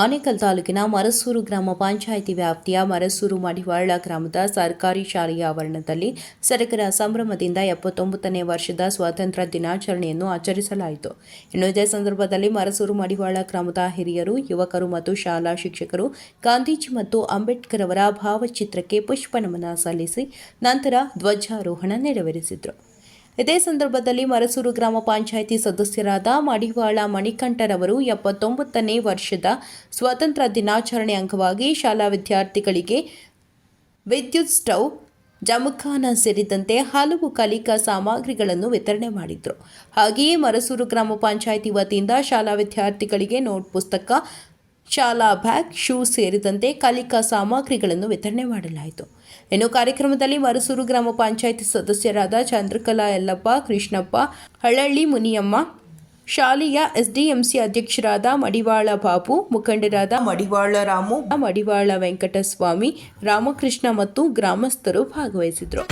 ಆನೇಕಲ್ ತಾಲೂಕಿನ ಮರಸೂರು ಗ್ರಾಮ ಪಂಚಾಯಿತಿ ವ್ಯಾಪ್ತಿಯ ಮರಸೂರು ಮಡಿವಾಳ ಗ್ರಾಮದ ಸರ್ಕಾರಿ ಶಾಲೆಯ ಆವರಣದಲ್ಲಿ ಸಡಗರ ಸಂಭ್ರಮದಿಂದ ಎಪ್ಪತ್ತೊಂಬತ್ತನೇ ವರ್ಷದ ಸ್ವಾತಂತ್ರ್ಯ ದಿನಾಚರಣೆಯನ್ನು ಆಚರಿಸಲಾಯಿತು. ಇನ್ನು ಇದೇ ಸಂದರ್ಭದಲ್ಲಿ ಮರಸೂರು ಮಡಿವಾಳ ಗ್ರಾಮದ ಹಿರಿಯರು, ಯುವಕರು ಮತ್ತು ಶಾಲಾ ಶಿಕ್ಷಕರು ಗಾಂಧೀಜಿ ಮತ್ತು ಅಂಬೇಡ್ಕರ್ ಅವರ ಭಾವಚಿತ್ರಕ್ಕೆ ಪುಷ್ಪ ನಮನ ಸಲ್ಲಿಸಿ ನಂತರ ಧ್ವಜಾರೋಹಣ ನೆರವೇರಿಸಿದರು. ಇದೇ ಸಂದರ್ಭದಲ್ಲಿ ಮರಸೂರು ಗ್ರಾಮ ಪಂಚಾಯಿತಿ ಸದಸ್ಯರಾದ ಮಡಿವಾಳ ಮಣಿಕಂಠರವರು ಎಪ್ಪತ್ತೊಂಬತ್ತನೇ ವರ್ಷದ ಸ್ವಾತಂತ್ರ್ಯ ದಿನಾಚರಣೆ ಅಂಗವಾಗಿ ಶಾಲಾ ವಿದ್ಯಾರ್ಥಿಗಳಿಗೆ ವಿದ್ಯುತ್ ಸ್ಟೌ ಜಮಖಾನ ಸೇರಿದಂತೆ ಹಲವು ಕಲಿಕಾ ಸಾಮಗ್ರಿಗಳನ್ನು ವಿತರಣೆ ಮಾಡಿದರು. ಹಾಗೆಯೇ ಮರಸೂರು ಗ್ರಾಮ ಪಂಚಾಯಿತಿ ವತಿಯಿಂದ ಶಾಲಾ ವಿದ್ಯಾರ್ಥಿಗಳಿಗೆ ನೋಟ್ ಪುಸ್ತಕ, ಶಾಲಾ ಬ್ಯಾಗ್, ಶೂ ಸೇರಿದಂತೆ ಕಲಿಕಾ ಸಾಮಗ್ರಿಗಳನ್ನು ವಿತರಣೆ ಮಾಡಲಾಯಿತು. ಇನ್ನು ಕಾರ್ಯಕ್ರಮದಲ್ಲಿ ಮರಸೂರು ಗ್ರಾಮ ಪಂಚಾಯಿತಿ ಸದಸ್ಯರಾದ ಚಂದ್ರಕಲಾ ಯಲ್ಲಪ್ಪ ಕೃಷ್ಣಪ್ಪ ಹಳಳ್ಳಿ ಮುನಿಯಮ್ಮ ಶಾಲೆಯ ಎಸ್ಡಿಎಂಸಿ ಅಧ್ಯಕ್ಷರಾದ ಮಡಿವಾಳ ಬಾಬು ಮುಖಂಡರಾದ ಮಡಿವಾಳ ರಾಮು ಮಡಿವಾಳ ವೆಂಕಟಸ್ವಾಮಿ ರಾಮಕೃಷ್ಣ ಮತ್ತು ಗ್ರಾಮಸ್ಥರು ಭಾಗವಹಿಸಿದರು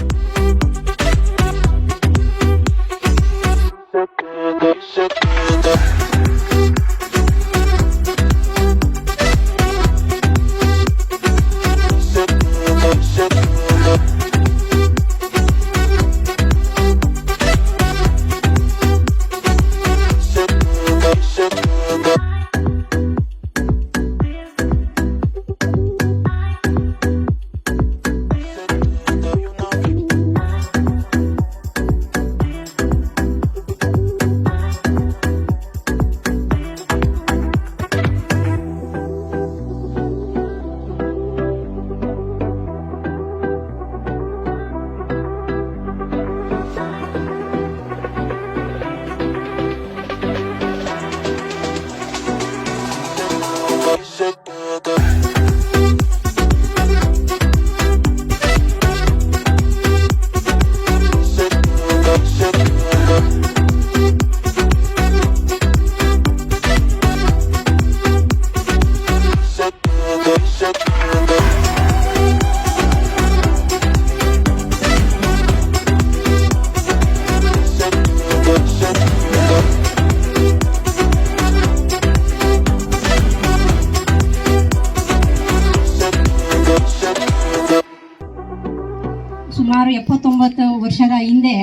ಸುಮಾರು ಎಪ್ಪತ್ತೊಂಬತ್ತು ವರ್ಷದ ಹಿಂದೆ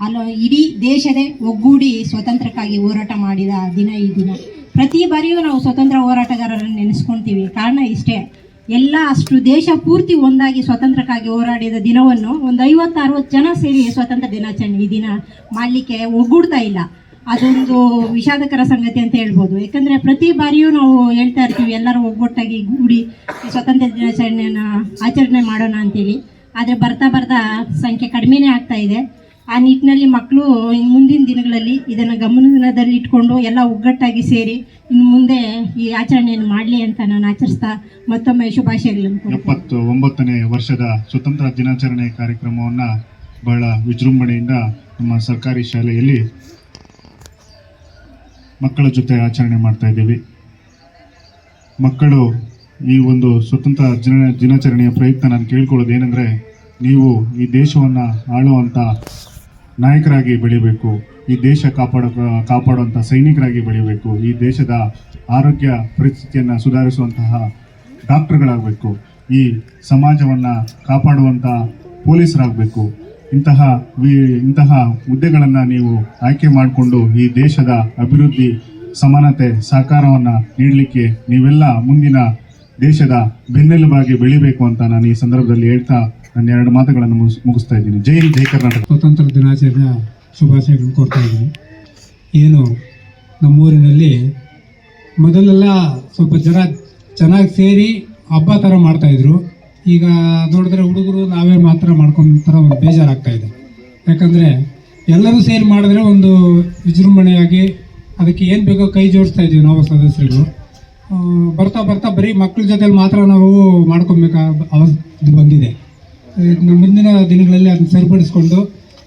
ಅಲ್ಲ ಇಡೀ ದೇಶದೇ ಒಗ್ಗೂಡಿ ಸ್ವತಂತ್ರಕ್ಕಾಗಿ ಹೋರಾಟ ಮಾಡಿದ ದಿನ ಈ ದಿನ. ಪ್ರತಿ ಬಾರಿಯೂ ನಾವು ಸ್ವತಂತ್ರ ಹೋರಾಟಗಾರರನ್ನು ನೆನೆಸ್ಕೊಳ್ತೀವಿ ಕಾರಣ ಇಷ್ಟೇ. ಎಲ್ಲ ಅಷ್ಟು ದೇಶ ಪೂರ್ತಿ ಒಂದಾಗಿ ಸ್ವತಂತ್ರಕ್ಕಾಗಿ ಹೋರಾಡಿದ ದಿನವನ್ನು ಒಂದು ಐವತ್ತು ಅರವತ್ತು ಜನ ಸೇರಿ ಸ್ವತಂತ್ರ ದಿನಾಚರಣೆ, ಈ ದಿನ ಮಾಡಲಿಕ್ಕೆ ಒಗ್ಗೂಡ್ತಾ ಇಲ್ಲ. ಅದೊಂದು ವಿಷಾದಕರ ಸಂಗತಿ ಅಂತ ಹೇಳ್ಬೋದು. ಯಾಕಂದರೆ ಪ್ರತಿ ಬಾರಿಯೂ ನಾವು ಹೇಳ್ತಾ ಇರ್ತೀವಿ, ಎಲ್ಲರೂ ಒಗ್ಗಟ್ಟಾಗಿ ಗೂಡಿ ಸ್ವಾತಂತ್ರ್ಯ ಸ್ವತಂತ್ರ ದಿನಾಚರಣೆಯನ್ನು ಆಚರಣೆ ಮಾಡೋಣ ಅಂತೇಳಿ. ಆದರೆ ಬರ್ತಾ ಬರ್ತಾ ಸಂಖ್ಯೆ ಕಡಿಮೆನೇ ಆಗ್ತಾ ಇದೆ. ಆ ನಿಟ್ಟಿನಲ್ಲಿ ಮಕ್ಕಳು ಇನ್ನು ಮುಂದಿನ ದಿನಗಳಲ್ಲಿ ಇದನ್ನು ಗಮನದಲ್ಲಿ ಇಟ್ಕೊಂಡು ಎಲ್ಲ ಒಗ್ಗಟ್ಟಾಗಿ ಸೇರಿ ಇನ್ನು ಮುಂದೆ ಈ ಆಚರಣೆಯನ್ನು ಮಾಡಲಿ ಅಂತ ನಾನು ಆಚರಿಸ್ತಾ ಮತ್ತೊಮ್ಮೆ ಶುಭಾಶಯಗಳು. ಎಪ್ಪತ್ತು ಒಂಬತ್ತನೇ ವರ್ಷದ ಸ್ವತಂತ್ರ ದಿನಾಚರಣೆ ಕಾರ್ಯಕ್ರಮವನ್ನು ಬಹಳ ವಿಜೃಂಭಣೆಯಿಂದ ನಮ್ಮ ಸರ್ಕಾರಿ ಶಾಲೆಯಲ್ಲಿ ಮಕ್ಕಳ ಜೊತೆ ಆಚರಣೆ ಮಾಡ್ತಾ ಇದ್ದೀವಿ ಮಕ್ಕಳು, ಈ ಒಂದು ಸ್ವತಂತ್ರ ದಿನ ದಿನಾಚರಣೆಯ ಪ್ರಯುಕ್ತ ನಾನು ಕೇಳ್ಕೊಳ್ಳೋದು ಏನಂದರೆ ನೀವು ಈ ದೇಶವನ್ನು ಆಳುವಂಥ ನಾಯಕರಾಗಿ ಬೆಳಿಬೇಕು, ಈ ದೇಶ ಕಾಪಾಡೋ ಕಾಪಾಡುವಂಥ ಸೈನಿಕರಾಗಿ ಬೆಳಿಬೇಕು, ಈ ದೇಶದ ಆರೋಗ್ಯ ಪರಿಸ್ಥಿತಿಯನ್ನು ಸುಧಾರಿಸುವಂತಹ ಡಾಕ್ಟರ್ಗಳಾಗಬೇಕು, ಈ ಸಮಾಜವನ್ನು ಕಾಪಾಡುವಂಥ ಪೊಲೀಸರಾಗಬೇಕು. ಇಂತಹ ಇಂತಹ ಹುದ್ದೆಗಳನ್ನು ನೀವು ಆಯ್ಕೆ ಮಾಡಿಕೊಂಡು ಈ ದೇಶದ ಅಭಿವೃದ್ಧಿ, ಸಮಾನತೆ, ಸಹಕಾರವನ್ನು ನೀಡಲಿಕ್ಕೆ ನೀವೆಲ್ಲ ಮುಂದಿನ ದೇಶದ ಬೆನ್ನೆಲುಬಾಗಿ ಬೆಳಿಬೇಕು ಅಂತ ನಾನು ಈ ಸಂದರ್ಭದಲ್ಲಿ ಹೇಳ್ತಾ ನನ್ನ ಎರಡು ಮಾತುಗಳನ್ನು ಮುಗಿಸ್- ಮುಗಿಸ್ತಾ ಇದ್ದೀನಿ. ಜೈ ಜೈ ಕರ್ನಾಟಕ. ಸ್ವಾತಂತ್ರ್ಯ ದಿನಾಚರಣೆಯ ಶುಭಾಶಯಗಳು ಕೋರ್ತಾ ಇದ್ದೀನಿ. ಏನು, ನಮ್ಮೂರಿನಲ್ಲಿ ಮೊದಲೆಲ್ಲ ಸ್ವಲ್ಪ ಜನ ಚೆನ್ನಾಗಿ ಸೇರಿ ಹಬ್ಬ ಥರ ಮಾಡ್ತಾಯಿದ್ರು ಈಗ ನೋಡಿದ್ರೆ ಹುಡುಗರು ನಾವೇ ಮಾತ್ರ ಮಾಡ್ಕೊಂತರ ಒಂದು ಬೇಜಾರಾಗ್ತಾಯಿದೆ ಯಾಕಂದರೆ ಎಲ್ಲರೂ ಸೇರಿ ಮಾಡಿದ್ರೆ ಒಂದು ವಿಜೃಂಭಣೆಯಾಗಿ ಅದಕ್ಕೆ ಏನು ಬೇಕೋ ಕೈ ಜೋಡಿಸ್ತಾ ಇದ್ದೀವಿ ನಾವು ಸದಸ್ಯರುಗಳು. ಬರ್ತಾ ಬರ್ತಾ ಬರೀ ಮಕ್ಕಳ ಜೊತೆಲಿ ಮಾತ್ರ ನಾವು ಮಾಡ್ಕೊಬೇಕಾದ ಅವಸ್ಥೆ ಬಂದಿದೆ. ಇದ್ನ ಮುಂದಿನ ದಿನಗಳಲ್ಲಿ ಅದನ್ನ ಸರಿಪಡಿಸ್ಕೊಂಡು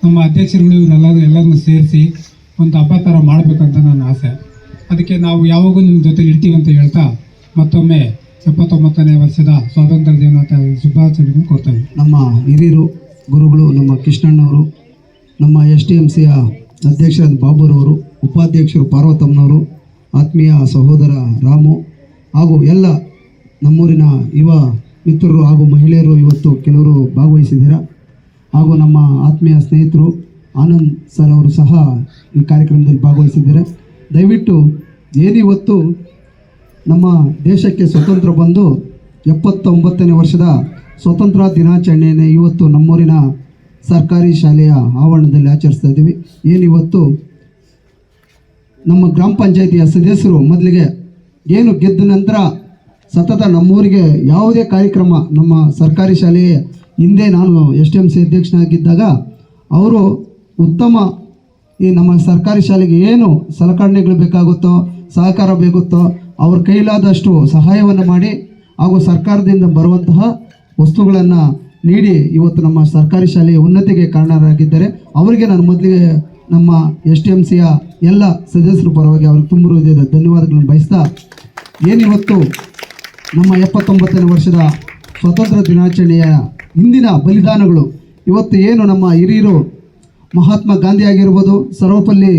ನಮ್ಮ ಅಧ್ಯಕ್ಷರುಗಳು ಇವರೆಲ್ಲರೂ ಎಲ್ಲರನ್ನೂ ಸೇರಿಸಿ ಒಂದು ಹಬ್ಬ ಥರ ಮಾಡಬೇಕಂತ ನನ್ನ ಆಸೆ. ಅದಕ್ಕೆ ನಾವು ಯಾವಾಗೂ ನಿಮ್ಮ ಜೊತೆ ಇರ್ತೀವಿ ಅಂತ ಹೇಳ್ತಾ ಮತ್ತೊಮ್ಮೆ ಎಪ್ಪತ್ತೊಂಬತ್ತನೇ ವರ್ಷದ ಸ್ವಾತಂತ್ರ್ಯ ದಿನ ಶುಭಾಚರಣೆಯನ್ನು ಕೊಡ್ತೇವೆ ನಮ್ಮ ಹಿರಿಯರು, ಗುರುಗಳು, ನಮ್ಮ ಕೃಷ್ಣಣ್ಣವರು, ನಮ್ಮ ಎಸ್ ಟಿ ಎಂ ಸಿಯ ಅಧ್ಯಕ್ಷರಾದ ಬಾಬುರವರು, ಉಪಾಧ್ಯಕ್ಷರು ಪಾರ್ವತಮ್ಮನವರು, ಆತ್ಮೀಯ ಸಹೋದರ ರಾಮು ಹಾಗೂ ಎಲ್ಲ ನಮ್ಮೂರಿನ ಯುವ ಮಿತ್ರರು ಹಾಗೂ ಮಹಿಳೆಯರು ಇವತ್ತು ಕೆಲವರು ಭಾಗವಹಿಸಿದ್ದೀರಾ. ಹಾಗೂ ನಮ್ಮ ಆತ್ಮೀಯ ಸ್ನೇಹಿತರು ಆನಂದ್ ಸರ್ ಅವರು ಸಹ ಈ ಕಾರ್ಯಕ್ರಮದಲ್ಲಿ ಭಾಗವಹಿಸಿದ್ದಾರೆ. ದಯವಿಟ್ಟು ಏನಿವತ್ತು ನಮ್ಮ ದೇಶಕ್ಕೆ ಸ್ವತಂತ್ರ ಬಂದು ಎಪ್ಪತ್ತೊಂಬತ್ತನೇ ವರ್ಷದ ಸ್ವತಂತ್ರ ದಿನಾಚರಣೆಯನ್ನು ಇವತ್ತು ನಮ್ಮೂರಿನ ಸರ್ಕಾರಿ ಶಾಲೆಯ ಆವರಣದಲ್ಲಿ ಆಚರಿಸ್ತಾ ಇದ್ದೀವಿ. ಏನಿವತ್ತು ನಮ್ಮ ಗ್ರಾಮ ಪಂಚಾಯಿತಿಯ ಸದಸ್ಯರು ಮೊದಲಿಗೆ ಏನು ಗೆದ್ದ ನಂತರ ಸತತ ನಮ್ಮೂರಿಗೆ ಯಾವುದೇ ಕಾರ್ಯಕ್ರಮ ನಮ್ಮ ಸರ್ಕಾರಿ ಶಾಲೆಯ ಹಿಂದೆ ನಾನು ಎಸ್ ಟಿ ಎಂ ಸಿ ಅಧ್ಯಕ್ಷನಾಗಿದ್ದಾಗ ಅವರು ಉತ್ತಮ ಈ ನಮ್ಮ ಸರ್ಕಾರಿ ಶಾಲೆಗೆ ಏನು ಸಲಕರಣೆಗಳು ಬೇಕಾಗುತ್ತೋ, ಸಹಕಾರ ಬೇಕುತ್ತೋ ಅವ್ರ ಕೈಲಾದಷ್ಟು ಸಹಾಯವನ್ನು ಮಾಡಿ ಹಾಗೂ ಸರ್ಕಾರದಿಂದ ಬರುವಂತಹ ವಸ್ತುಗಳನ್ನು ನೀಡಿ ಇವತ್ತು ನಮ್ಮ ಸರ್ಕಾರಿ ಶಾಲೆಯ ಉನ್ನತಿಗೆ ಕಾರಣರಾಗಿದ್ದಾರೆ. ಅವರಿಗೆ ನಾನು ಮೊದಲಿಗೆ ನಮ್ಮ ಎಸ್ ಟಿ ಎಂ ಸಿಯ ಎಲ್ಲ ಸದಸ್ಯರ ಪರವಾಗಿ ಅವ್ರಿಗೆ ತುಂಬ ಧನ್ಯವಾದಗಳನ್ನು ಬಯಸ್ತಾ, ಏನಿವತ್ತು ನಮ್ಮ ಎಪ್ಪತ್ತೊಂಬತ್ತನೇ ವರ್ಷದ ಸ್ವಾತಂತ್ರ್ಯ ದಿನಾಚರಣೆಯ ಹಿಂದಿನ ಬಲಿದಾನಗಳು. ಇವತ್ತು ಏನು ನಮ್ಮ ಹಿರಿಯರು ಮಹಾತ್ಮ ಗಾಂಧಿ ಆಗಿರ್ಬೋದು, ಸರ್ವಪಲ್ಲಿ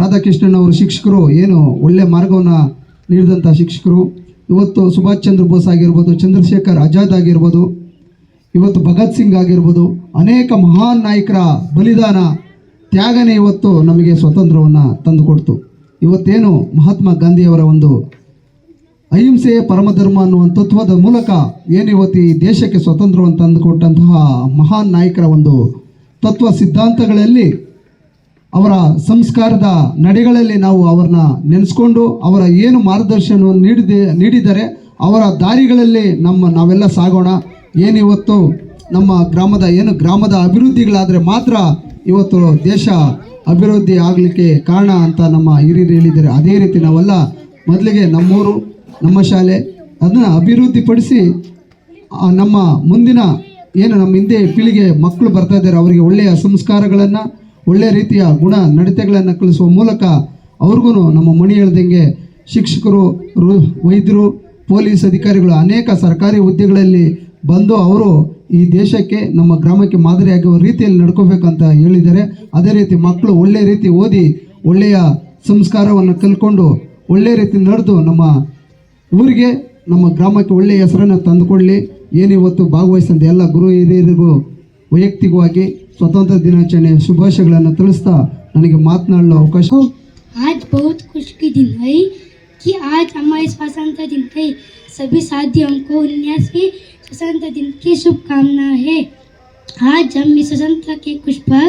ರಾಧಾಕೃಷ್ಣನ್ ಅವರು ಶಿಕ್ಷಕರು, ಏನು ಒಳ್ಳೆಯ ಮಾರ್ಗವನ್ನು ನೀಡಿದಂಥ ಶಿಕ್ಷಕರು. ಇವತ್ತು ಸುಭಾಷ್ ಚಂದ್ರ ಬೋಸ್ ಆಗಿರ್ಬೋದು, ಚಂದ್ರಶೇಖರ್ ಆಜಾದ್ ಆಗಿರ್ಬೋದು, ಇವತ್ತು ಭಗತ್ ಸಿಂಗ್ ಆಗಿರ್ಬೋದು, ಅನೇಕ ಮಹಾನ್ ನಾಯಕರ ಬಲಿದಾನ, ತ್ಯಾಗನೇ ಇವತ್ತು ನಮಗೆ ಸ್ವಾತಂತ್ರ್ಯವನ್ನು ತಂದುಕೊಡ್ತು. ಇವತ್ತೇನು ಮಹಾತ್ಮ ಗಾಂಧಿಯವರ ಒಂದು ಅಹಿಂಸೆ ಪರಮಧರ್ಮ ಅನ್ನುವ ತತ್ವದ ಮೂಲಕ ಏನಿವತ್ತು ಈ ದೇಶಕ್ಕೆ ಸ್ವತಂತ್ರವನ್ನು ತಂದುಕೊಟ್ಟಂತಹ ಮಹಾನ್ ನಾಯಕರ ಒಂದು ತತ್ವ ಸಿದ್ಧಾಂತಗಳಲ್ಲಿ ಅವರ ಸಂಸ್ಕಾರದ ನಡೆಗಳಲ್ಲಿ ನಾವು ಅವರನ್ನ ನೆನೆಸ್ಕೊಂಡು ಅವರ ಏನು ಮಾರ್ಗದರ್ಶನವನ್ನು ನೀಡಿದೆ, ನೀಡಿದರೆ ಅವರ ದಾರಿಗಳಲ್ಲಿ ನಮ್ಮ ನಾವೆಲ್ಲ ಸಾಗೋಣ. ಏನಿವತ್ತು ನಮ್ಮ ಗ್ರಾಮದ, ಏನು ಗ್ರಾಮದ ಅಭಿವೃದ್ಧಿಗಳಾದರೆ ಮಾತ್ರ ಇವತ್ತು ದೇಶ ಅಭಿವೃದ್ಧಿ ಆಗಲಿಕ್ಕೆ ಕಾರಣ ಅಂತ ನಮ್ಮ ಹಿರಿಯರು ಹೇಳಿದ್ದಾರೆ. ಅದೇ ರೀತಿ ನಾವೆಲ್ಲ ಮೊದಲಿಗೆ ನಮ್ಮೂರು ನಮ್ಮ ಶಾಲೆ ಅದನ್ನ ಅಭಿವೃದ್ಧಿಪಡಿಸಿ ನಮ್ಮ ಮುಂದಿನ ಏನು ನಮ್ಮ ಹಿಂದೆ ಪೀಳಿಗೆ ಮಕ್ಕಳು ಬರ್ತಾ ಇದ್ದಾರೆ, ಅವರಿಗೆ ಒಳ್ಳೆಯ ಸಂಸ್ಕಾರಗಳನ್ನು ಒಳ್ಳೆಯ ರೀತಿಯ ಗುಣ ನಡತೆಗಳನ್ನು ಕಲಿಸುವ ಮೂಲಕ ಅವ್ರಿಗೂ ನಮ್ಮ ಮಣಿ ಹೇಳ್ದಂಗೆ ಶಿಕ್ಷಕರು ವೈದ್ಯರು, ಪೊಲೀಸ್ ಅಧಿಕಾರಿಗಳು, ಅನೇಕ ಸರ್ಕಾರಿ ಹುದ್ದೆಗಳಲ್ಲಿ ಬಂದು ಅವರು ಈ ದೇಶಕ್ಕೆ, ನಮ್ಮ ಗ್ರಾಮಕ್ಕೆ ಮಾದರಿಯಾಗುವ ರೀತಿಯಲ್ಲಿ ನಡ್ಕೋಬೇಕಂತ ಹೇಳಿದ್ದಾರೆ. ಅದೇ ರೀತಿ ಮಕ್ಕಳು ಒಳ್ಳೆಯ ರೀತಿ ಓದಿ, ಒಳ್ಳೆಯ ಸಂಸ್ಕಾರವನ್ನು ಕಲ್ಕೊಂಡು ಒಳ್ಳೆಯ ರೀತಿ ನಡೆದು ನಮ್ಮ ಊರಿಗೆ ನಮ್ಮ ಗ್ರಾಮಕ್ಕೆ ಒಳ್ಳೆಯ ಹೆಸರನ್ನು ತಂದುಕೊಳ್ಳಿ ಏನಿವತ್ತು ಭಾಗವಹಿಸಿದ ಎಲ್ಲ ಗುರು ಹಿರಿಯರಿಗೂ ವೈಯಕ್ತಿಕವಾಗಿ ಸ್ವತಂತ್ರ ದಿನಾಚರಣೆಯ ಶುಭಾಶಯಗಳನ್ನು ತಿಳಿಸ್ತಾ ನನಗೆ ಮಾತನಾಡಲು ಅವಕಾಶ आज बहुत खुश की दिन है कि आज हमारे स्वतंत्र दिन है सभी साथियों को उन्यासवीं स्वतंत्र दिन की शुभकामनाएं है आज हम इस स्वतंत्र के खुश पर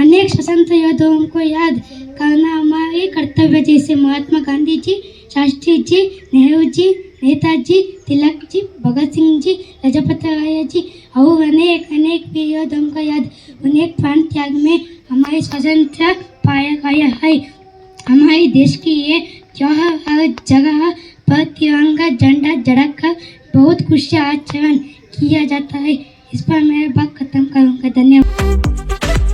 अनेक स्वतंत्र योद्धाओं को याद करना हमारे कर्तव्य जैसे महात्मा गांधी जी शास्त्री जी, नेहरू जी, नेताजी, तिलक जी, भगत सिंह जी लजपत राय जी, और अनेक अनेक योद्धाओं का याद। उन्हें प्राण त्याग में हमारे स्वतंत्र पाया गया है। हमारे देश की ये त्योहार हर जगह पर तिरंगा झंडा जड़कर बहुत खुशी आचरण किया जाता है। इस पर मैं बात खत्म करूँगा। धन्यवाद।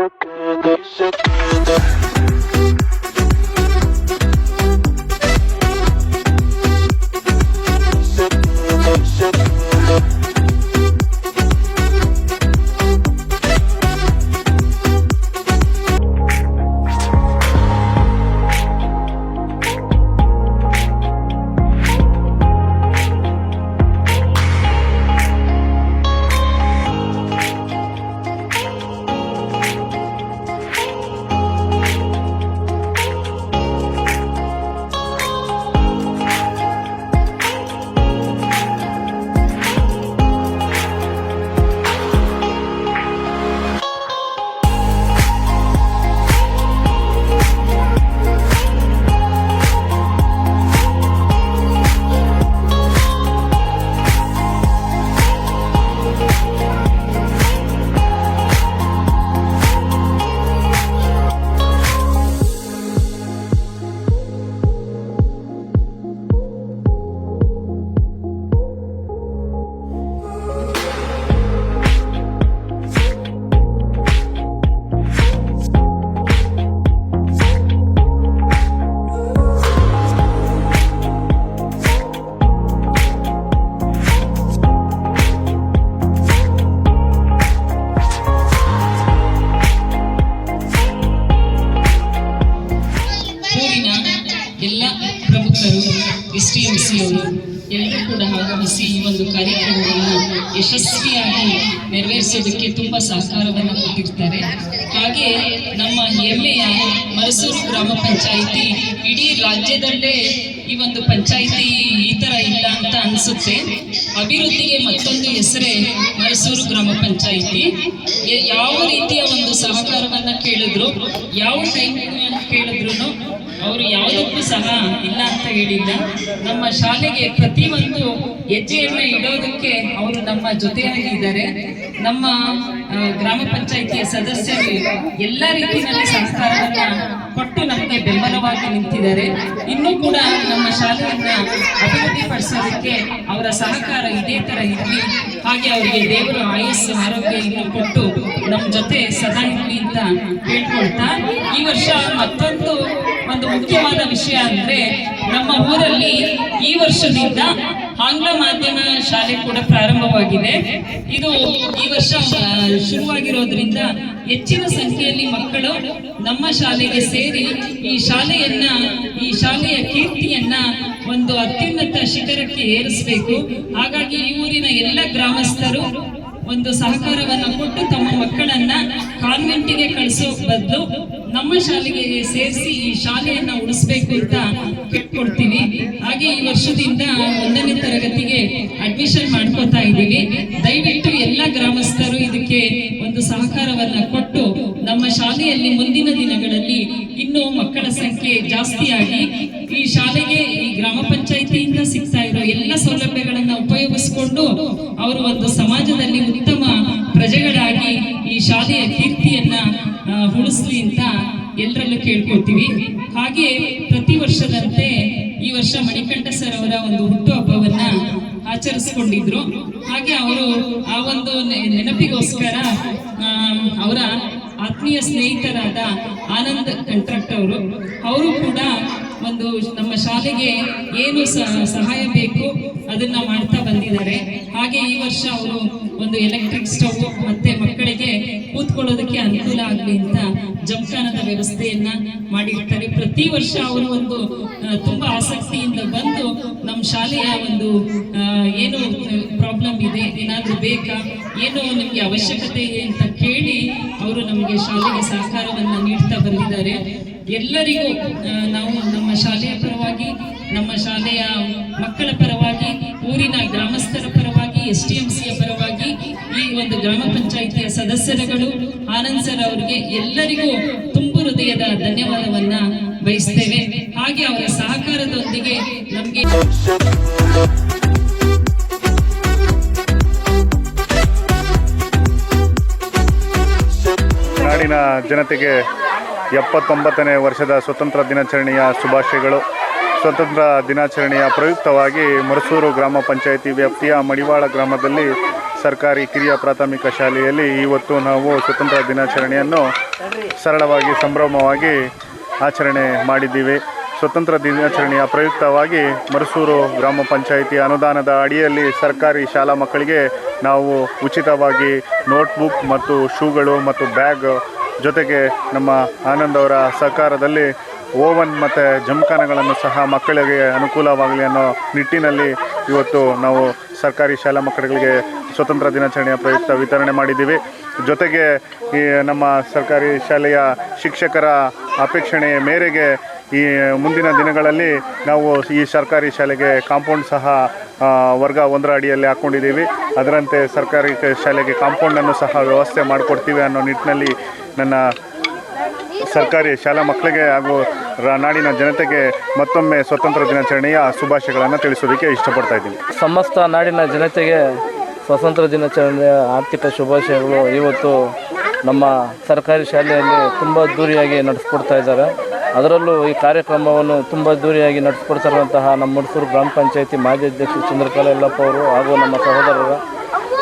Sepeda, sepeda. ಪಂಚಾಯಿತಿ, ಇಡೀ ರಾಜ್ಯದಲ್ಲೇ ಈ ಒಂದು ಪಂಚಾಯಿತಿ ಈ ಥರ ಇಲ್ಲ ಅಂತ ಅನಿಸುತ್ತೆ. ಅಭಿವೃದ್ಧಿಗೆ ಮತ್ತೊಂದು ಹೆಸರೇ ಮೈಸೂರು ಗ್ರಾಮ ಪಂಚಾಯಿತಿ. ಯಾವ ರೀತಿಯ ಒಂದು ಸಹಕಾರವನ್ನ ಕೇಳಿದ್ರು, ಯಾವ ಟೈಮ್ ಕೇಳಿದ್ರು ಅವರು ಯಾವುದಕ್ಕೂ ಸಹ ಇಲ್ಲ ಅಂತ ಹೇಳಿಲ್ಲ. ನಮ್ಮ ಶಾಲೆಗೆ ಪ್ರತಿಯೊಂದು ಹೆಜ್ಜೆಯನ್ನ ಇಡೋದಕ್ಕೆ ಅವರು ನಮ್ಮ ಜೊತೆಯಾಗಿದ್ದಾರೆ ನಮ್ಮ ಗ್ರಾಮ ಪಂಚಾಯಿತಿಯ ಸದಸ್ಯರು ಎಲ್ಲ ರೀತಿಯಲ್ಲಿ ಸಹಕಾರವನ್ನ ಕೊಟ್ಟು ನಮಗೆ ಬೆಂಬಲವಾಗಿ ನಿಂತಿದ್ದಾರೆ. ಇನ್ನೂ ಕೂಡ ನಮ್ಮ ಶಾಲೆಯನ್ನ ಅಭಿವೃದ್ಧಿ ಪಡಿಸೋದಕ್ಕೆ ಅವರ ಸಹಕಾರ ಇದೇ ತರ ಇರಲಿ. ಹಾಗೆ ಅವರಿಗೆ ದೇವರು ಆಯಸ್ಸು ಆರೋಗ್ಯ ಇನ್ನು ಕೊಟ್ಟು ನಮ್ಮ ಜೊತೆ ಸದಾ ಇರಲಿ ಅಂತ ಕೇಳ್ಕೊಳ್ತಾ ಈ ವರ್ಷ ಮತ್ತೊಂದು ಒಂದು ಮುಖ್ಯವಾದ ವಿಷಯ ಅಂದ್ರೆ ನಮ್ಮ ಊರಲ್ಲಿ ಈ ವರ್ಷದಿಂದ ಆಂಗ್ಲ ಮಾಧ್ಯಮ ಶಾಲೆ ಕೂಡ ಪ್ರಾರಂಭವಾಗಿದೆ. ಇದು ಈ ವರ್ಷ ಶುರುವಾಗಿರೋದ್ರಿಂದ ಹೆಚ್ಚಿನ ಸಂಖ್ಯೆಯಲ್ಲಿ ಮಕ್ಕಳು ನಮ್ಮ ಶಾಲೆಗೆ ಸೇರಿ ಈ ಶಾಲೆಯನ್ನ, ಈ ಶಾಲೆಯ ಕೀರ್ತಿಯನ್ನ ಒಂದು ಅತ್ಯುನ್ನತ ಶಿಖರಕ್ಕೆ ಏರಿಸಬೇಕು. ಹಾಗಾಗಿ ಈ ಊರಿನ ಎಲ್ಲ ಗ್ರಾಮಸ್ಥರು ಒಂದು ಸಹಕಾರವನ್ನ ಕೊಟ್ಟು ತಮ್ಮ ಮಕ್ಕಳನ್ನ ಕಾನ್ವೆಂಟಿಗೆ ಕಳಿಸೋ ಬದಲು ನಮ್ಮ ಶಾಲೆಗೆ ಸೇರಿಸಿ ಈ ಶಾಲೆಯನ್ನ ಉಳಿಸ್ಬೇಕು ಅಂತ ಕೇಳ್ಕೊಡ್ತೀವಿ. ಹಾಗೆ ಈ ವರ್ಷದಿಂದ ಒಂದನೇ ತರಗತಿಗೆ ಅಡ್ಮಿಷನ್ ಮಾಡ್ಕೋತಾ ಇದ್ದೀವಿ. ದಯವಿಟ್ಟು ಎಲ್ಲ ಗ್ರಾಮಸ್ಥರು ಇದಕ್ಕೆ ಒಂದು ಸಹಕಾರವನ್ನ ಕೊಟ್ಟು ನಮ್ಮ ಶಾಲೆಯಲ್ಲಿ ಮುಂದಿನ ದಿನಗಳಲ್ಲಿ ಇನ್ನೂ ಮಕ್ಕಳ ಸಂಖ್ಯೆ ಜಾಸ್ತಿಯಾಗಿ ಈ ಶಾಲೆಗೆ ಈ ಗ್ರಾಮ ಪಂಚಾಯಿತಿಯಿಂದ ಸಿಗ್ತಾ ಎಲ್ಲ ಸೌಲಭ್ಯಗಳನ್ನ ಉಪಯೋಗಿಸ್ಕೊಂಡು ಅವರು ಒಂದು ಸಮಾಜದಲ್ಲಿ ಉತ್ತಮ ಪ್ರಜೆಗಳಾಗಿ ಈ ಶಾಲೆಯ ಕೀರ್ತಿಯನ್ನ ಉಳಿಸ್ಲಿ ಅಂತ ಎಲ್ಲರಲ್ಲೂ ಕೇಳ್ಕೊಳ್ತೀವಿ. ಹಾಗೆ ಪ್ರತಿ ವರ್ಷದಂತೆ ಈ ವರ್ಷ ಮಣಿಕಂಠ ಸರ್ ಅವರ ಒಂದು ಹುಟ್ಟುಹಬ್ಬವನ್ನ ಆಚರಿಸ್ಕೊಂಡಿದ್ರು. ಹಾಗೆ ಅವರು ಆ ಒಂದು ನೆನಪಿಗೋಸ್ಕರ ಅವರ ಆತ್ಮೀಯ ಸ್ನೇಹಿತರಾದ ಆನಂದ್ ಕಂಟ್ರಾಕ್ಟ್ ಅವರು ಅವರು ಕೂಡ ಒಂದು ನಮ್ಮ ಶಾಲೆಗೆ ಏನು ಸಹಾಯ ಬೇಕು ಅದನ್ನ ಮಾಡ್ತಾ ಬಂದಿದ್ದಾರೆ. ಹಾಗೆ ಈ ವರ್ಷ ಅವರು ಒಂದು ಎಲೆಕ್ಟ್ರಿಕ್ ಸ್ಟವ್ ಮತ್ತೆ ಮಕ್ಕಳಿಗೆ ಕೂತ್ಕೊಳ್ಳೋದಕ್ಕೆ ಅನುಕೂಲ ಆಗಲಿ ಅಂತ ಜಂಕಾನದ ವ್ಯವಸ್ಥೆಯನ್ನ ಮಾಡಿರ್ತಾರೆ. ಪ್ರತಿ ವರ್ಷ ಅವರು ಒಂದು ತುಂಬಾ ಆಸಕ್ತಿಯಿಂದ ಬಂದು ನಮ್ಮ ಶಾಲೆಯ ಒಂದು ಏನು ಪ್ರಾಬ್ಲಮ್ ಇದೆ, ಏನಾದ್ರೂ ಬೇಕಾ, ಏನು ನಿಮಗೆ ಅವಶ್ಯಕತೆ ಇದೆ ಅಂತ ಕೇಳಿ ಅವರು ನಮಗೆ ಶಾಲೆಗೆ ಸಹಕಾರವನ್ನು ನೀಡ್ತಾ ಬಂದಿದ್ದಾರೆ. ಎಲ್ಲರಿಗೂ ನಾವು ನಮ್ಮ ಶಾಲೆಯ ಪರವಾಗಿ, ನಮ್ಮ ಶಾಲೆಯ ಮಕ್ಕಳ ಪರವಾಗಿ, ಊರಿನ ಗ್ರಾಮಸ್ಥರ ಪರವಾಗಿ, ಎಸ್ ಟಿ ಎಂ ಸಿಯ ಪರವಾಗಿ ಈ ಒಂದು ಗ್ರಾಮ ಪಂಚಾಯಿತಿಯ ಸದಸ್ಯರುಗಳು, ಆನಂದ್ ಸರ್ ಅವರಿಗೆ ಎಲ್ಲರಿಗೂ ತುಂಬು ಹೃದಯದ ಧನ್ಯವಾದವನ್ನ ಬಯಸ್ತೇವೆ. ಹಾಗೆ ಅವರ ಸಹಕಾರದೊಂದಿಗೆ ನಮಗೆ ಜನತೆಗೆ ಎಪ್ಪತ್ತೊಂಬತ್ತನೇ ವರ್ಷದ ಸ್ವತಂತ್ರ ದಿನಾಚರಣೆಯ ಶುಭಾಶಯಗಳು. ಸ್ವತಂತ್ರ ದಿನಾಚರಣೆಯ ಪ್ರಯುಕ್ತವಾಗಿ ಮರಸೂರು ಗ್ರಾಮ ಪಂಚಾಯಿತಿ ವ್ಯಾಪ್ತಿಯ ಮಡಿವಾಳ ಗ್ರಾಮದಲ್ಲಿ ಸರ್ಕಾರಿ ಕಿರಿಯ ಪ್ರಾಥಮಿಕ ಶಾಲೆಯಲ್ಲಿ ಇವತ್ತು ನಾವು ಸ್ವತಂತ್ರ ದಿನಾಚರಣೆಯನ್ನು ಸರಳವಾಗಿ, ಸಂಭ್ರಮವಾಗಿ ಆಚರಣೆ ಮಾಡಿದ್ದೀವಿ. ಸ್ವತಂತ್ರ ದಿನಾಚರಣೆಯ ಪ್ರಯುಕ್ತವಾಗಿ ಮರಸೂರು ಗ್ರಾಮ ಪಂಚಾಯಿತಿ ಅನುದಾನದ ಅಡಿಯಲ್ಲಿ ಸರ್ಕಾರಿ ಶಾಲಾ ಮಕ್ಕಳಿಗೆ ನಾವು ಉಚಿತವಾಗಿ ನೋಟ್ಬುಕ್ ಮತ್ತು ಶೂಗಳು ಮತ್ತು ಬ್ಯಾಗ್ ಜೊತೆಗೆ ನಮ್ಮ ಆನಂದ್ ಅವರ ಸಹಕಾರದಲ್ಲಿ ಓವನ್ ಮತ್ತು ಜಮಖಾನಗಳನ್ನು ಸಹ ಮಕ್ಕಳಿಗೆ ಅನುಕೂಲವಾಗಲಿ ಅನ್ನೋ ನಿಟ್ಟಿನಲ್ಲಿ ಇವತ್ತು ನಾವು ಸರ್ಕಾರಿ ಶಾಲಾ ಮಕ್ಕಳಿಗೆ ಸ್ವತಂತ್ರ ದಿನಾಚರಣೆಯ ಪ್ರಯುಕ್ತ ವಿತರಣೆ ಮಾಡಿದ್ದೀವಿ. ಜೊತೆಗೆ ಈ ನಮ್ಮ ಸರ್ಕಾರಿ ಶಾಲೆಯ ಶಿಕ್ಷಕರ ಅಪೇಕ್ಷಣೆಯ ಮೇರೆಗೆ ಈ ಮುಂದಿನ ದಿನಗಳಲ್ಲಿ ನಾವು ಈ ಸರ್ಕಾರಿ ಶಾಲೆಗೆ ಕಾಂಪೌಂಡ್ ಸಹ ವರ್ಗ ಒಂದರ ಅಡಿಯಲ್ಲಿ ಹಾಕ್ಕೊಂಡಿದ್ದೀವಿ ಅದರಂತೆ ಸರ್ಕಾರಿ ಶಾಲೆಗೆ ಕಾಂಪೌಂಡನ್ನು ಸಹ ವ್ಯವಸ್ಥೆ ಮಾಡಿಕೊಡ್ತೀವಿ ಅನ್ನೋ ನಿಟ್ಟಿನಲ್ಲಿ ನನ್ನ ಸರ್ಕಾರಿ ಶಾಲಾ ಮಕ್ಕಳಿಗೆ ಹಾಗೂ ನಾಡಿನ ಜನತೆಗೆ ಮತ್ತೊಮ್ಮೆ ಸ್ವತಂತ್ರ ದಿನಾಚರಣೆಯ ಶುಭಾಶಯಗಳನ್ನು ತಿಳಿಸೋದಕ್ಕೆ ಇಷ್ಟಪಡ್ತಾ ಇದ್ದೀನಿ. ಸಮಸ್ತ ನಾಡಿನ ಜನತೆಗೆ ಸ್ವಾತಂತ್ರ್ಯ ದಿನಾಚರಣೆಯ ಆರ್ಥಿಕ ಶುಭಾಶಯಗಳು. ಇವತ್ತು ನಮ್ಮ ಸರ್ಕಾರಿ ಶಾಲೆಯಲ್ಲಿ ತುಂಬ ದೂರಿಯಾಗಿ ನಡೆಸ್ಕೊಡ್ತಾ ಇದ್ದಾರೆ. ಅದರಲ್ಲೂ ಈ ಕಾರ್ಯಕ್ರಮವನ್ನು ತುಂಬ ದೂರಿಯಾಗಿ ನಡೆಸ್ಕೊಡ್ತಿರುವಂತಹ ನಮ್ಮ ಮುಡ್ಸೂರು ಗ್ರಾಮ ಪಂಚಾಯಿತಿ ಮಾಜಿ ಅಧ್ಯಕ್ಷ ಚಂದ್ರಕಲಾ ಯಲ್ಲಪ್ಪ ಅವರು ಹಾಗೂ ನಮ್ಮ ಸಹೋದರರ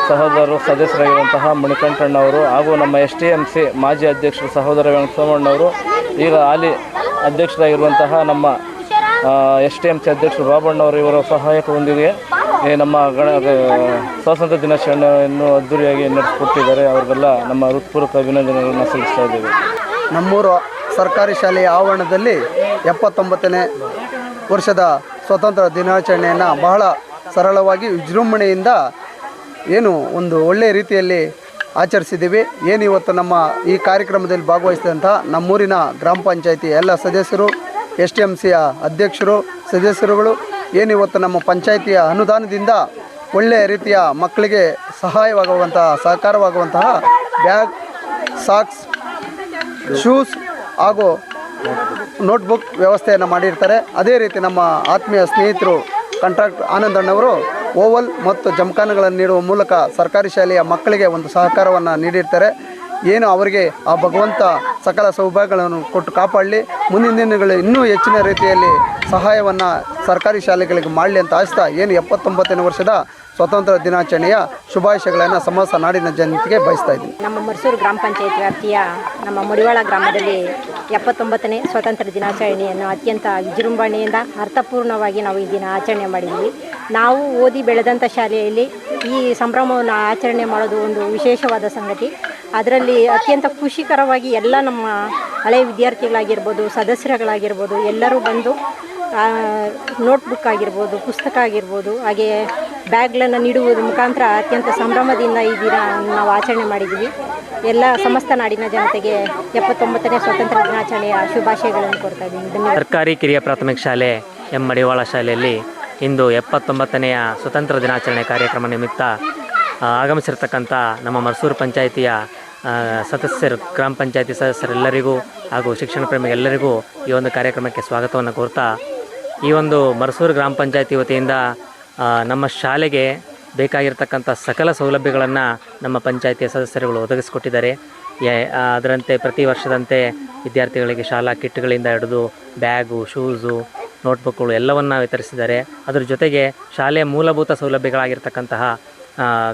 ಸಹೋದರರು ಸದಸ್ಯರಾಗಿರುವಂತಹ ಮಣಿಕಂಠಣ್ಣವರು ಹಾಗೂ ನಮ್ಮ ಎಸ್ ಟಿ ಎಂ ಸಿ ಮಾಜಿ ಅಧ್ಯಕ್ಷರು ಸಹೋದರ ವೆಂಕಟಸೋಮಣ್ಣವರು ಈಗ ಹಾಲಿ ಅಧ್ಯಕ್ಷರಾಗಿರುವಂತಹ ನಮ್ಮ ಎಸ್ ಟಿ ಎಂ ಸಿ ಅಧ್ಯಕ್ಷರು ರಾಬಣ್ಣವರು ಇವರ ಸಹಾಯಕರೊಂದಿಗೆ ಈ ನಮ್ಮ ಗಣ ಸ್ವಾತಂತ್ರ್ಯ ದಿನಾಚರಣೆಯನ್ನು ಅದ್ದೂರಿಯಾಗಿ ನಡೆಸಿಕೊಟ್ಟಿದ್ದಾರೆ. ಅವ್ರಿಗೆಲ್ಲ ನಮ್ಮ ಹೃತ್ಪೂರ್ವಕ ಅಭಿನಂದನೆಗಳನ್ನು ಸಲ್ಲಿಸ್ತಾ ಇದ್ದೇವೆ. ನಮ್ಮೂರು ಸರ್ಕಾರಿ ಶಾಲೆಯ ಆವರಣದಲ್ಲಿ ಎಪ್ಪತ್ತೊಂಬತ್ತನೇ ವರ್ಷದ ಸ್ವತಂತ್ರ ದಿನಾಚರಣೆಯನ್ನು ಬಹಳ ಸರಳವಾಗಿ ವಿಜೃಂಭಣೆಯಿಂದ ಏನು ಒಂದು ಒಳ್ಳೆಯ ರೀತಿಯಲ್ಲಿ ಆಚರಿಸಿದ್ದೀವಿ. ಏನು ಇವತ್ತು ನಮ್ಮ ಈ ಕಾರ್ಯಕ್ರಮದಲ್ಲಿ ಭಾಗವಹಿಸಿದಂಥ ನಮ್ಮೂರಿನ ಗ್ರಾಮ ಪಂಚಾಯಿತಿ ಎಲ್ಲ ಸದಸ್ಯರು ಎಸ್ ಟಿ ಎಂ ಸಿಯ ಅಧ್ಯಕ್ಷರು, ಸದಸ್ಯರುಗಳು, ಏನು ಇವತ್ತು ನಮ್ಮ ಪಂಚಾಯಿತಿಯ ಅನುದಾನದಿಂದ ಒಳ್ಳೆಯ ರೀತಿಯ ಮಕ್ಕಳಿಗೆ ಸಹಾಯವಾಗುವಂತಹ, ಸಹಕಾರವಾಗುವಂತಹ ಬ್ಯಾಗ್, ಸಾಕ್ಸ್, ಶೂಸ್ ಹಾಗೂ ನೋಟ್ಬುಕ್ ವ್ಯವಸ್ಥೆಯನ್ನು ಮಾಡಿರ್ತಾರೆ. ಅದೇ ರೀತಿ ನಮ್ಮ ಆತ್ಮೀಯ ಸ್ನೇಹಿತರು ಕಾಂಟ್ರಾಕ್ಟ್ ಆನಂದಣ್ಣವರು ಓವಲ್ ಮತ್ತು ಜಮಖಾನಗಳನ್ನು ನೀಡುವ ಮೂಲಕ ಸರ್ಕಾರಿ ಶಾಲೆಯ ಮಕ್ಕಳಿಗೆ ಒಂದು ಸಹಕಾರವನ್ನು ನೀಡಿರ್ತಾರೆ. ಏನು ಅವರಿಗೆ ಆ ಭಗವಂತ ಸಕಲ ಸೌಭಾಗ್ಯಗಳನ್ನು ಕೊಟ್ಟು ಕಾಪಾಡಲಿ. ಮುಂದಿನ ದಿನಗಳು ಇನ್ನೂ ಹೆಚ್ಚಿನ ರೀತಿಯಲ್ಲಿ ಸಹಾಯವನ್ನು ಸರ್ಕಾರಿ ಶಾಲೆಗಳಿಗೆ ಮಾಡಲಿ ಅಂತ ಆಸ್ತಾ ಏನು ಎಪ್ಪತ್ತೊಂಬತ್ತನೇ ವರ್ಷದ ಸ್ವಾತಂತ್ರ್ಯ ದಿನಾಚರಣೆಯ ಶುಭಾಶಯಗಳನ್ನು ಸಮಸ್ತ ನಾಡಿನ ಜನತೆಗೆ ಬಯಸ್ತಾ ಇದ್ದೀನಿ. ನಮ್ಮ ಮೈಸೂರು ಗ್ರಾಮ ಪಂಚಾಯತ್ ವ್ಯಾಪ್ತಿಯ ನಮ್ಮ ಮುಡಿವಾಳ ಗ್ರಾಮದಲ್ಲಿ ಎಪ್ಪತ್ತೊಂಬತ್ತನೇ ಸ್ವಾತಂತ್ರ್ಯ ದಿನಾಚರಣೆಯನ್ನು ಅತ್ಯಂತ ವಿಜೃಂಭಣೆಯಿಂದ ಅರ್ಥಪೂರ್ಣವಾಗಿ ನಾವು ಈ ದಿನ ಆಚರಣೆ ಮಾಡಿದ್ದೀವಿ ನಾವು ಓದಿ ಬೆಳೆದಂಥ ಶಾಲೆಯಲ್ಲಿ ಈ ಸಂಭ್ರಮವನ್ನು ಆಚರಣೆ ಮಾಡೋದು ಒಂದು ವಿಶೇಷವಾದ ಸಂಗತಿ. ಅದರಲ್ಲಿ ಅತ್ಯಂತ ಖುಷಿಕರವಾಗಿ ಎಲ್ಲ ನಮ್ಮ ಹಳೆಯ ವಿದ್ಯಾರ್ಥಿಗಳಾಗಿರ್ಬೋದು, ಸದಸ್ಯರುಗಳಾಗಿರ್ಬೋದು ಎಲ್ಲರೂ ಬಂದು ನೋಟ್ಬುಕ್ ಆಗಿರ್ಬೋದು, ಪುಸ್ತಕ ಆಗಿರ್ಬೋದು, ಹಾಗೆ ಬ್ಯಾಗ್ಗಳನ್ನು ನೀಡುವುದರ ಮುಖಾಂತರ ಅತ್ಯಂತ ಸಂಭ್ರಮದಿಂದ ಈ ದಿನ ನಾವು ಆಚರಣೆ ಮಾಡಿದ್ದೀವಿ. ಎಲ್ಲ ಸಮಸ್ತ ನಾಡಿನ ಜನತೆಗೆ ಎಪ್ಪತ್ತೊಂಬತ್ತನೇ ಸ್ವಾತಂತ್ರ್ಯ ದಿನಾಚರಣೆಯ ಶುಭಾಶಯಗಳನ್ನು ಕೊಡ್ತಾ ಇದ್ದೀನಿ. ಸರ್ಕಾರಿ ಕಿರಿಯ ಪ್ರಾಥಮಿಕ ಶಾಲೆ ಎಂ ಮಡಿವಾಳ ಶಾಲೆಯಲ್ಲಿ ಇಂದು ಎಪ್ಪತ್ತೊಂಬತ್ತನೆಯ ಸ್ವತಂತ್ರ ದಿನಾಚರಣೆ ಕಾರ್ಯಕ್ರಮ ನಿಮಿತ್ತ ಆಗಮಿಸಿರ್ತಕ್ಕಂಥ ನಮ್ಮ ಮರ್ಸೂರು ಪಂಚಾಯಿತಿಯ ಸದಸ್ಯರು, ಗ್ರಾಮ ಪಂಚಾಯಿತಿ ಸದಸ್ಯರೆಲ್ಲರಿಗೂ ಹಾಗೂ ಶಿಕ್ಷಣ ಪ್ರೇಮಿಗೆಲ್ಲರಿಗೂ ಈ ಒಂದು ಕಾರ್ಯಕ್ರಮಕ್ಕೆ ಸ್ವಾಗತವನ್ನು ಕೋರ್ತಾ ಈ ಒಂದು ಮರಸೂರು ಗ್ರಾಮ ಪಂಚಾಯತಿ ವತಿಯಿಂದ ನಮ್ಮ ಶಾಲೆಗೆ ಬೇಕಾಗಿರ್ತಕ್ಕಂಥ ಸಕಲ ಸೌಲಭ್ಯಗಳನ್ನು ನಮ್ಮ ಪಂಚಾಯತಿಯ ಸದಸ್ಯರುಗಳು ಒದಗಿಸಿಕೊಟ್ಟಿದ್ದಾರೆ. ಅದರಂತೆ ಪ್ರತಿ ವರ್ಷದಂತೆ ವಿದ್ಯಾರ್ಥಿಗಳಿಗೆ ಶಾಲಾ ಕಿಟ್ಗಳಿಂದ ಹಿಡಿದು ಬ್ಯಾಗು, ಶೂಸು, ನೋಟ್ಬುಕ್ಗಳು ಎಲ್ಲವನ್ನು ವಿತರಿಸಿದ್ದಾರೆ. ಅದರ ಜೊತೆಗೆ ಶಾಲೆಯ ಮೂಲಭೂತ ಸೌಲಭ್ಯಗಳಾಗಿರ್ತಕ್ಕಂತಹ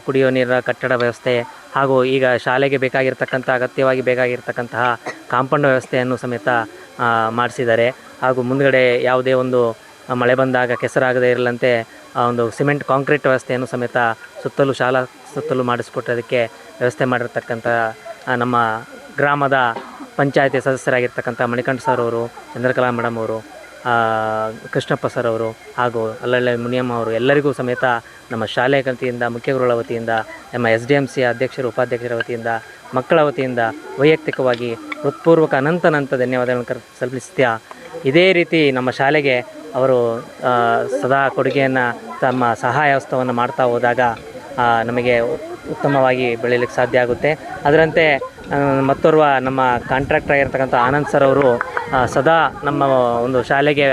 ಕುಡಿಯುವ ನೀರಿನ ಕಟ್ಟಡ ವ್ಯವಸ್ಥೆ ಹಾಗೂ ಈಗ ಶಾಲೆಗೆ ಬೇಕಾಗಿರ್ತಕ್ಕಂಥ, ಅಗತ್ಯವಾಗಿ ಬೇಕಾಗಿರ್ತಕ್ಕಂತಹ ಕಾಂಪೌಂಡ್ ವ್ಯವಸ್ಥೆಯನ್ನು ಸಮೇತ ಮಾಡಿಸಿದ್ದಾರೆ. ಹಾಗೂ ಮುಂದ್ಗಡೆ ಯಾವುದೇ ಒಂದು ಮಳೆ ಬಂದಾಗ ಕೆಸರಾಗದೇ ಇರಲಂತೆ ಆ ಒಂದು ಸಿಮೆಂಟ್ ಕಾಂಕ್ರೀಟ್ ವ್ಯವಸ್ಥೆಯನ್ನು ಸಮೇತ ಸುತ್ತಲೂ ಶಾಲಾ ಸುತ್ತಲೂ ಮಾಡಿಸ್ಕೊಟ್ಟೋದಕ್ಕೆ ವ್ಯವಸ್ಥೆ ಮಾಡಿರ್ತಕ್ಕಂಥ ನಮ್ಮ ಗ್ರಾಮದ ಪಂಚಾಯತಿ ಸದಸ್ಯರಾಗಿರ್ತಕ್ಕಂಥ ಮಣಿಕಂಠ ಸರ್ ಅವರು, ಚಂದ್ರಕಲಾ ಮೇಡಮ್ ಅವರು ಕೃಷ್ಣಪ್ಪ ಸರ್ ಅವರು ಹಾಗೂ ಅಲ್ಲಳ್ಳೆ ಮುನಿಯಮ್ಮ ಅವರು ಎಲ್ಲರಿಗೂ ಸಮೇತ ನಮ್ಮ ಶಾಲೆಯ ವತಿಯಿಂದ, ಮುಖ್ಯ ಗುರುಗಳ ವತಿಯಿಂದ, ನಮ್ಮ ಎಸ್ ಡಿ ಎಂ ಸಿ ಅಧ್ಯಕ್ಷರು, ಉಪಾಧ್ಯಕ್ಷರ ವತಿಯಿಂದ, ಮಕ್ಕಳ ವತಿಯಿಂದ ವೈಯಕ್ತಿಕವಾಗಿ ಹೃತ್ಪೂರ್ವಕ ಅನಂತ ಅನಂತ ಧನ್ಯವಾದಗಳನ್ನು ಸಲ್ಲಿಸ್ತ್ಯಾ. ಇದೇ ರೀತಿ ನಮ್ಮ ಶಾಲೆಗೆ ಅವರು ಸದಾ ಕೊಡುಗೆಯನ್ನು, ತಮ್ಮ ಸಹಾಯ ಹಸ್ತವನ್ನು ಮಾಡ್ತಾ ಹೋದಾಗ ನಮಗೆ ಉತ್ತಮವಾಗಿ ಬೆಳೀಲಿಕ್ಕೆ ಸಾಧ್ಯ ಆಗುತ್ತೆ. ಅದರಂತೆ ಮತ್ತೋರ್ವ ನಮ್ಮ ಕಾಂಟ್ರಾಕ್ಟರ್ ಆಗಿರ್ತಕ್ಕಂಥ ಆನಂದ್ ಸರ್ ಅವರು ಸದಾ ನಮ್ಮ ಒಂದು ಶಾಲೆಗೆ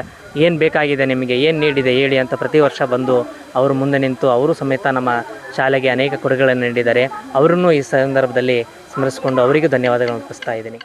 ಏನು ಬೇಕಾಗಿದೆ ನಿಮಗೆ, ಏನು ನೀಡಿದೆ ಹೇಳಿ ಅಂತ ಪ್ರತಿ ವರ್ಷ ಬಂದು ಅವರು ಮುಂದೆ ನಿಂತು ಅವರು ಸಮೇತ ನಮ್ಮ ಶಾಲೆಗೆ ಅನೇಕ ಕೊಡುಗೆಗಳನ್ನು ನೀಡಿದ್ದಾರೆ. ಅವರನ್ನು ಈ ಸಂದರ್ಭದಲ್ಲಿ ಸ್ಮರಿಸಿಕೊಂಡು ಅವರಿಗೂ ಧನ್ಯವಾದಗಳನ್ನು ಅರ್ಪಿಸ್ತಾ ಇದ್ದೀನಿ.